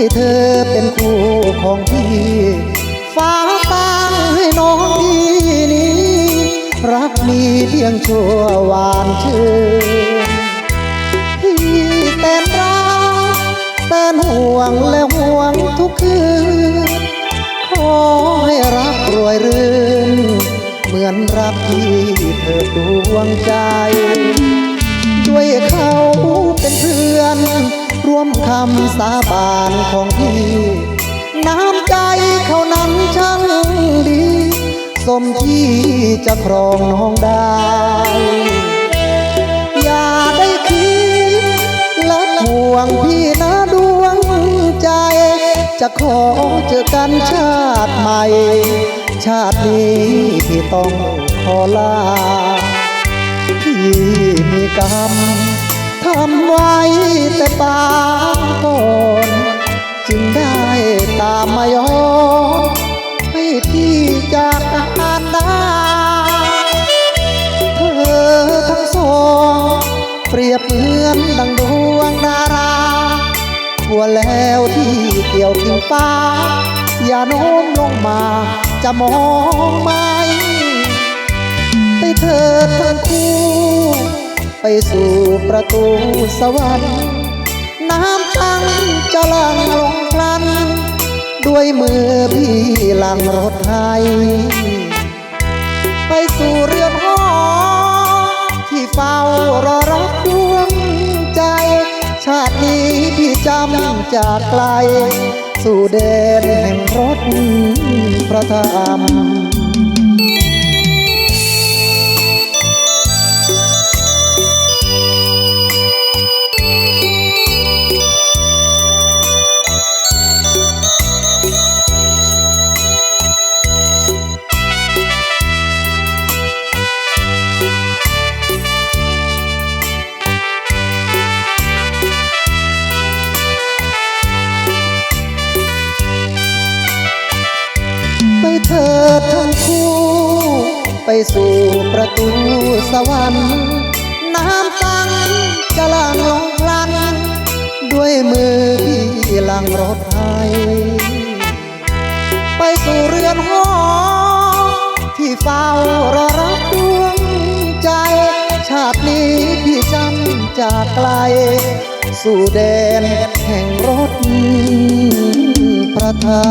ให้เธอเป็นคู่ของพี่ฟ้าตั้งให้น้องพี่นี้ รักมีเพียงชั่วหวานชื่นพี่เต้นรักเต้นห่วงและห่วงทุกคืนขอให้รักรวยรื่น เหมือนรักที่เธอดวงใจ ด้วยเขาเป็นเพื่อน ร่วมคำสาบานของพี่ น้ำใจเขานั้นช่างดี สมที่จะครองน้องได้ อย่าได้คิดและห่วงพี่นะดวงใจ จะขอเจอกันชาติใหม่ ชาตินี้พี่ต้องขอลา พี่มีกรรมทำไว้แต่ปา จากกันได้เธอทั้งสองเปรียบเหมือนดังดวงดาราทั่วแล้วที่เกี่ยวทิ้งฟ้า อย่าโน้มลงมาจะมองไหมไปเถิดทั้งคู่ ไปสู่ประตูสวรรค์ น้ำตั้งจะลังลงพลัน ด้วยมือ พี่หลังรถไทย ไปสู่เรือนหอ ที่เฝ้ารอรับดวงใจ ชาตินี้พี่จำจากไกล สู่แดนแห่งรถพระธรรม เถิดทั้งคู่ ไปสู่ประตูสวรรค์ น้ำตังจะหลังลงลัน ด้วยมือพี่ลังรถไทย ไปสู่เรือนหอ ที่เฝ้ารอรับดวงใจ ชาตินี้พี่จำจากไกล สู่แดนแห่งรถพระธา